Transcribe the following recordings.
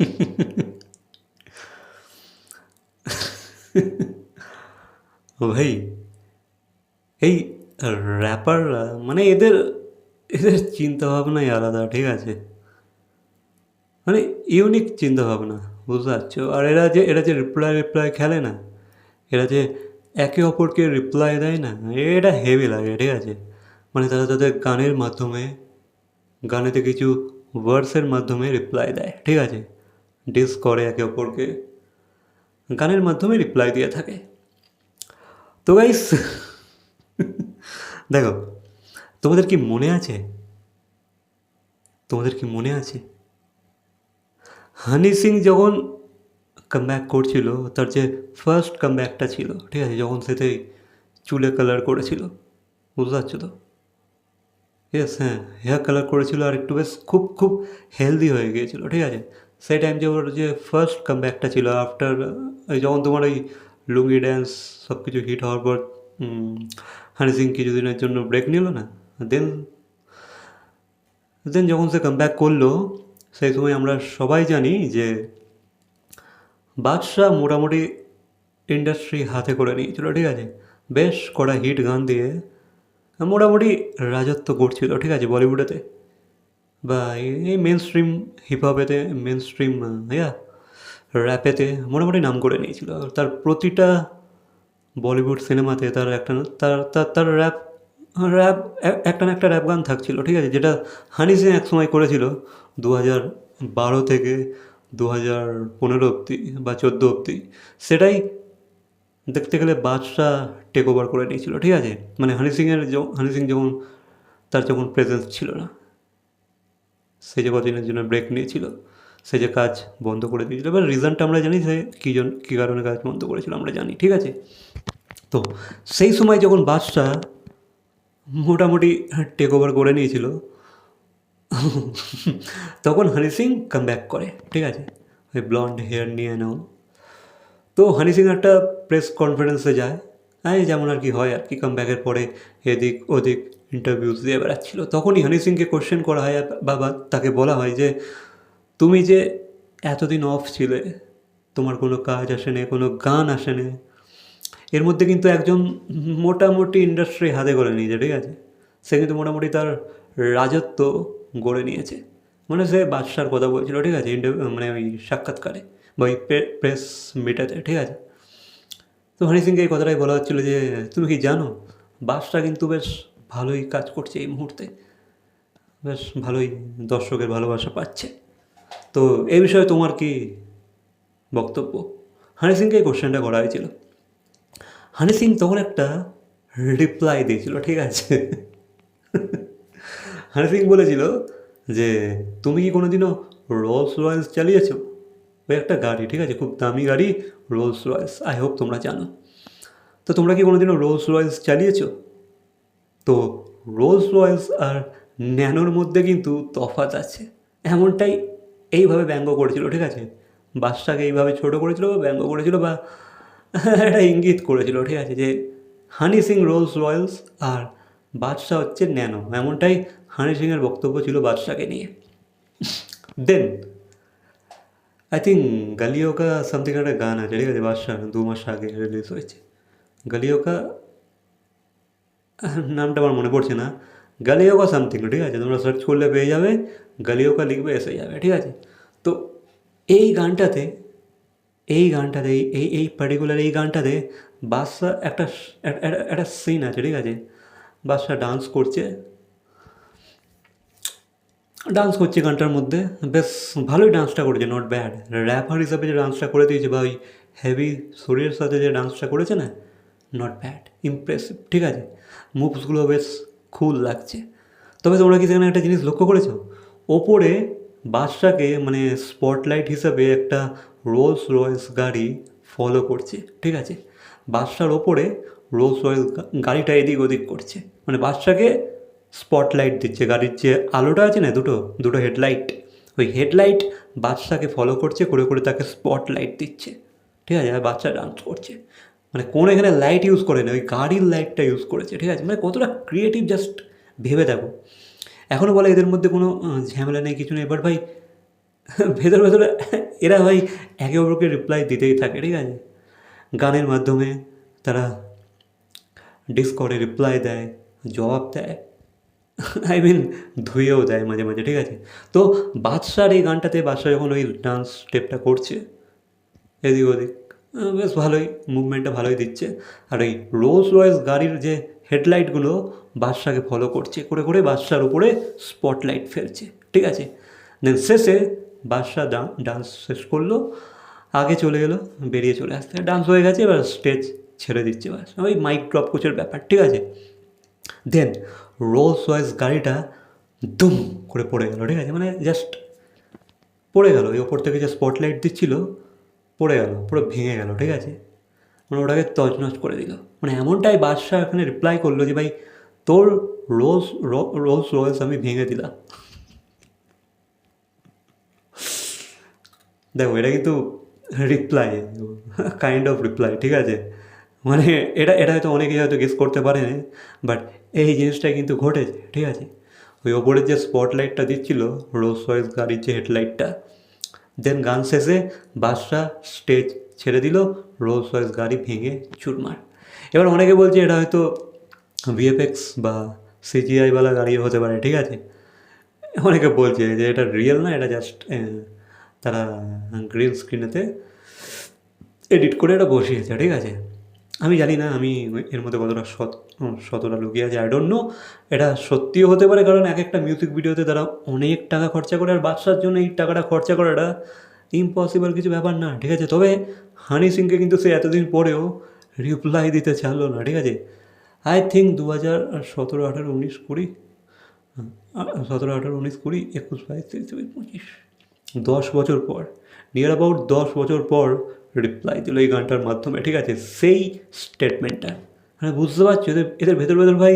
ভাই, এই র্যাপাররা মানে এদের এদের চিন্তাভাবনাই আলাদা, ঠিক আছে? মানে ইউনিক চিন্তাভাবনা, বুঝতে পারছ? আর এরা যে এরা যে রিপ্লাই রিপ্লাই খেলে না, এরা যে একে অপরকে রিপ্লাই দেয় না, এটা হেভি লাগে, ঠিক আছে? মানে তারা তাদের গানের মাধ্যমে, গানেতে কিছু ওয়ার্ডসের মাধ্যমে রিপ্লাই দেয়, ঠিক আছে? ডিস করে একে অপরকে গানের মাধ্যমে রিপ্লাই দিয়ে থাকে। তো গাইস দেখো, তোমাদের কি মনে আছে? তোমাদের কি মনে আছে? হানি সিং যখন কামব্যাক করছিল, তার যে ফার্স্ট কামব্যাকটা ছিল, ঠিক আছে, যখন সেতে চুলে কালার করেছিল, বুঝতে পারছ তো? ইয়েস হ্যাঁ হেয়ার কালার করেছিল আর একটু বেশ খুব খুব হেলদি হয়ে গিয়েছিল, ঠিক আছে? সেই টাইম যে ওর যে ফার্স্ট কামব্যাকটা ছিল আফটার যখন তোমার ওই লুঙ্গি ড্যান্স সব কিছু হিট হওয়ার পর হানি সিং কিছুদিনের জন্য ব্রেক নিল না? দেন দেন যখন সে কামব্যাক করল, সেই সময় আমরা সবাই জানি যে বাদশাহ মোটামুটি ইন্ডাস্ট্রি হাতে করে নিয়েছিল, ঠিক আছে? বেশ কটা হিট গান দিয়ে মোটামুটি রাজত্ব করছিল, ঠিক আছে? বলিউডেতে বা এই মেন স্ট্রিম হিপহপেতে মেন স্ট্রিম ইয়া র্যাপেতে মোটামুটি নাম করে নিয়েছিল। তার প্রতিটা বলিউড সিনেমাতে তার একটা, তার তার তার র্যাপ র্যাপ একটা না একটা র্যাপ গান থাকছিল, ঠিক আছে? যেটা হানি সিং এক সময় করেছিল দু হাজার বারো থেকে দু হাজার পনেরো অবধি বা চোদ্দ অবধি। সেটাই দেখতে গেলে বাদশাহ টেক ওভার করে নিয়েছিল, ঠিক আছে? মানে হানি সিংয়ের হানি সিং যখন তার যখন প্রেজেন্স ছিল না। সে যে কদিনের জন্য ব্রেক নিয়েছিল সে যে কাজ বন্ধ করে দিয়েছিল। এবার রিজনটা আমরা জানি, সে কী জন, কী কারণে কাজ বন্ধ করেছিল আমরা জানি, ঠিক আছে? তো সেই সময় যখন বাসটা মোটামুটি টেক ওভার করে নিয়েছিল, তখন হানি সিং কাম ব্যাক করে, ঠিক আছে? ওই ব্লন্ড হেয়ার নিয়ে নাও। তো হানি সিং একটা প্রেস কনফারেন্সে যায় হ্যাঁ যেমন আর কি হয় আর কি কাম ব্যাকের পরে এদিক ওদিক ইন্টারভিউস দিয়ে বেড়াচ্ছিল। তখনই হানি সিংকে কোশ্চেন করা হয়, বাবা তাকে বলা হয় যে, তুমি যে এতদিন অফ ছিলে, তোমার কোনো কাজ আসেনি, কোনো গান আসেনি, এর মধ্যে কিন্তু একজন মোটামুটি ইন্ডাস্ট্রি হাতে করে নিয়েছে, ঠিক আছে? সে কিন্তু মোটামুটি তার রাজত্ব গড়ে নিয়েছে। মানে সে বাদশার কথা বলছিল, ঠিক আছে ইন্টারভিউ মানে ওই সাক্ষাৎকারে বা ওই প্রেস মিটাতে ঠিক আছে? তো হনি সিংকে এই কথাটাই বলা হচ্ছিল যে, তুমি কি জানো বাসটা কিন্তু বেশ ভালোই কাজ করছে এই মুহূর্তে। বেশ ভালোই দর্শকের ভালোবাসা পাচ্ছে। তো এই বিষয়ে তোমার কি বক্তব্য? হানি সিংকে এই কোশ্চেনটা করা হয়েছিল। হানি সিং তখন একটা রিপ্লাই দিয়েছিল, ঠিক আছে? হানি সিং বলেছিল যে, তুমি কি কোনোদিনও রোলস রয়েলস চালিয়েছো? ওই একটা গাড়ি, ঠিক আছে, খুব দামি গাড়ি রোলস রয়েলস আই হোপ তোমরা জানো। তো তোমরা কি কোনোদিনও রোলস রয়েলস চালিয়েছো? তো রোলস রয়েলস আর ন্যানোর মধ্যে কিন্তু তফাৎ আছে। এমনটাই এইভাবে ব্যঙ্গ করেছিল, ঠিক আছে? বাসটাকে এইভাবে ছোট করেছিল বা ব্যঙ্গ করেছিল বা একটা ইঙ্গিত করেছিল, ঠিক আছে? যে হানি সিং রোলস রয়েলস আর বাদশাহ হচ্ছে ন্যানো এমনটাই হানি সিংয়ের বক্তব্য ছিল বাদশাকে নিয়ে। দেন আই থিঙ্ক গালিওকা সামথিং একটা গান আছে, ঠিক আছে? বাদশাহ দু মাস আগে রিলিজ হয়েছে। গালিও কা নামটা আমার মনে পড়ছে না। গালিও কা সামথিং ঠিক আছে? তোমরা সার্চ করলে পেয়ে যাবে গালিও কা লিখবে, এসে যাবে, ঠিক আছে? তো এই গানটাতে এই গানটাতে, এই এই পার্টিকুলার এই গানটাতে বাদশা একটা- একটা সিন আছে, ঠিক আছে? বাদশা ডান্স করছে। ডান্স করছে গানটার মধ্যে। বেশ ভালোই ডান্সটা করেছে নট ব্যাড র্যাপার হিসাবে যে ডান্সটা করে দিয়েছে বা ওই হেভি শরীরের সাথে যে ডান্সটা করেছে না নট ব্যাড ইমপ্রেসিভ ঠিক আছে? মুভসগুলো বেশ কুল লাগছে। তবে তোমরা কি সেখানে একটা জিনিস লক্ষ্য করেছ? ওপরে বাসটাকে মানে স্পটলাইট হিসাবে একটা রোলস রয়েলস গাড়ি ফলো করছে, ঠিক আছে? বাসটার ওপরে রোলস রয়েলস গাড়িটা এদিক ওদিক করছে। মানে বাসটাকে স্পটলাইট দিচ্ছে, গাড়ির যে আলোটা আছে না দুটো দুটো হেডলাইট ওই হেডলাইট বাচ্চাকে ফলো করছে, করে করে তাকে স্পটলাইট দিচ্ছে। ঠিক আছে? আর বাচ্চা ডান্স করছে। মানে কোন এখানে লাইট ইউজ করে না ওই গাড়ির লাইটটা ইউজ করেছে, ঠিক আছে? মানে কতটা ক্রিয়েটিভ জাস্ট ভেবে দেখো। এখনও বলে এদের মধ্যে কোনো ঝামেলা নেই, কিছু নেই বাট ভাই, ভেতরে ভেতরে এরা ভাই একে অপরকে রিপ্লাই দিতেই থাকে, ঠিক আছে? গানের মাধ্যমে তারা ডিসকর্ডে রিপ্লাই দেয়, জবাব দেয় আই মিন ধুয়েও দেয় মাঝে মাঝে, ঠিক আছে? তো বাদশার এই গানটাতে বাদশা যখন ওই ডান্স স্টেপটা করছে, এদিক ওদিক বেশ ভালোই মুভমেন্টটা ভালোই দিচ্ছে। আর এই রোলস রয়েস গাড়ির যে হেডলাইটগুলো বাদশাকে ফলো করছে, করে করে বাদশার উপরে স্পটলাইট ফেলছে, ঠিক আছে? দেন শেষে বাদশা ডান্স শেষ করল, আগে চলে গেলো বেরিয়ে চলে আসতে। ডান্স হয়ে গেছে, এবার স্টেজ ছেড়ে দিচ্ছে বাস ওই মাইক ড্রপ কোচের ব্যাপার, ঠিক আছে? দেন রোলস রয়েস গাড়িটা দুম করে পড়ে গেল, ঠিক আছে? মানে জাস্ট পড়ে গেল ওই ওপর থেকে যে স্পটলাইট দিচ্ছিল পড়ে গেল, পুরো ভেঙে গেল, ঠিক আছে? মানে ওটাকে তছনছ করে দিল। মানে এমনটাই বাদশাহ এখানে রিপ্লাই করল যে, ভাই, তোর রোজ রোজ রয়েস আমি ভেঙে দিলাম। দেখো, এটা কিন্তু রিপ্লাই কাইন্ড অফ রিপ্লাই ঠিক আছে? মানে এটা এটা হয়তো অনেকেই হয়তো গেস করতে পারে বাট এই জিনিসটা কিন্তু ঘটেছে, ঠিক আছে? ওই ওপরের যে স্পটলাইটটা দিচ্ছিল রোজ রয়েস গাড়ির যে হেডলাইটটা দেন গান শেষে বাসটা স্টেজ ছেড়ে দিল রোলস রয়েস গাড়ি ভেঙে চুরমার। এবার অনেকে বলছে এটা হয়তো ভিএফএক্স বা সিজিআইওয়ালা গাড়িও হতে পারে, ঠিক আছে? অনেকে বলছে যে এটা রিয়েল না, এটা জাস্ট তারা গ্রিন স্ক্রিনেতে এডিট করে এটা বসিয়েছে, ঠিক আছে? আমি জানি না, আমি এর মধ্যে কতটা সৎ সতটা লুকিয়ে আছে আই ডোন্ট নো এটা সত্যিও হতে পারে, কারণ এক একটা মিউজিক ভিডিওতে তারা অনেক টাকা খরচা করে, আর বাদশার জন্য এই টাকাটা খরচা করাটা ইম্পসিবল কিছু ব্যাপার না, ঠিক আছে? তবে হানি সিংকে কিন্তু সে এতদিন পরেও রিপ্লাই দিতে চাইলো না, ঠিক আছে? আই থিঙ্ক দু হাজার সতেরো, আঠারো, উনিশ, কুড়ি সতেরো, আঠারো, উনিশ, কুড়ি, একুশ, বাইশ, তেইশ, চব্বিশ, পঁচিশ, দশ বছর পর নিয়ার অ্যাবাউট দশ বছর পর রিপ্লাই দিল এই গানটার মাধ্যমে, ঠিক আছে? সেই স্টেটমেন্টটা মানে বুঝতে পারছ? এদের এদের ভেতর ভেতর ভাই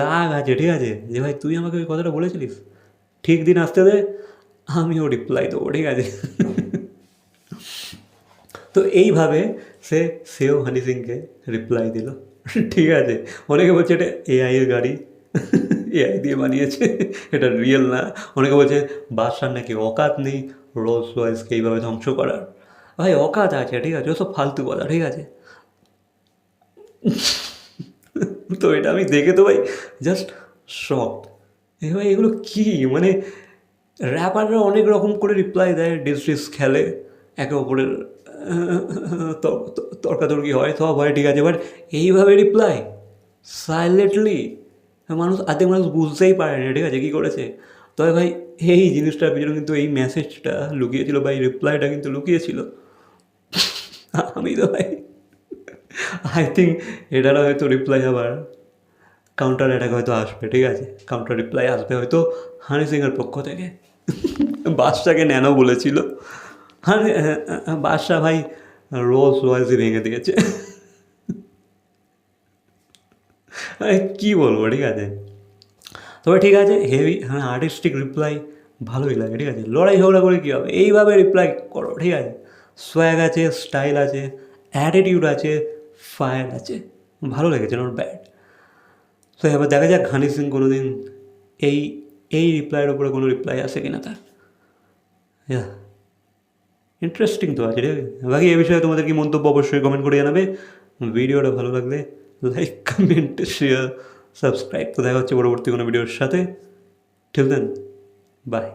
রাগ আছে, ঠিক আছে? যে ভাই, তুই আমাকে ওই কথাটা বলেছিলিস? ঠিক দিন আসতে দে, আমিও রিপ্লাই দেবো, ঠিক আছে? তো এইভাবে সে সেও হানি সিংকে রিপ্লাই দিল, ঠিক আছে? অনেকে বলছে এটা এআইয়ের গাড়ি এআই দিয়ে বানিয়েছে, এটা রিয়েল না। অনেকে বলছে বাদশার নাকি অকাত নেই রোলস রয়েসকে এইভাবে ধ্বংস করার। ভাই, অকাত আছে, ঠিক আছে? ওসব ফালতু কথা, ঠিক আছে? তো এটা আমি দেখে তো ভাই জাস্ট এ ভাই, এগুলো কী? মানে র্যাপাররা অনেক রকম করে রিপ্লাই দেয় ডিস খেলে, একে অপরের তর্ক- তর্কাতর্কি হয়, সব হয়, ঠিক আছে? বাট এইভাবে রিপ্লাই সাইলেন্টলি মানুষ আর্ধেক মানুষ বুঝতেই পারে না, ঠিক আছে? কী করেছে? তবে ভাই, এই জিনিসটার পিছনে কিন্তু এই মেসেজটা লুকিয়েছিল বা এই রিপ্লাইটা কিন্তু লুকিয়েছিল। আমি তো ভাই আই থিঙ্ক এটারও হয়তো রিপ্লাই আবার কাউন্টার অ্যাটাক হয়তো আসবে, ঠিক আছে? কাউন্টার রিপ্লাই আসবে হয়তো হানি সিংয়ের পক্ষ থেকে। বাদশাকে ন্যানো বলেছিল। হানি বাদশাহ ভাই রোজ রয়েসই ভেঙে দিয়েছে। কী বলব, ঠিক আছে? তবে ঠিক আছে হেভি হ্যাঁ আর্টিস্টিক রিপ্লাই ভালোই লাগে, ঠিক আছে? লড়াই ঝগড়া করে কী হবে? এইভাবে রিপ্লাই করো, ঠিক আছে? সোয়াগ আছে স্টাইল আছে অ্যাটিটিউড আছে ফায়ার আছে। ভালো লেগেছে নট ব্যাড তো এবার দেখা যাক হানি সিং কোনো দিন এই এই রিপ্লাইয়ের উপরে কোনো রিপ্লাই আসে কিনা তার। ইন্টারেস্টিং তো আছে ঠিক আছে বাকি এ বিষয়ে তোমাদের কি মন্তব্য অবশ্যই কমেন্ট করে জানাবে। ভিডিওটা ভালো লাগলে লাইক কমেন্ট শেয়ার সাবস্ক্রাইব তো দেখা হচ্ছে পরবর্তী কোনো ভিডিওর সাথে। ঠিক দেন বাই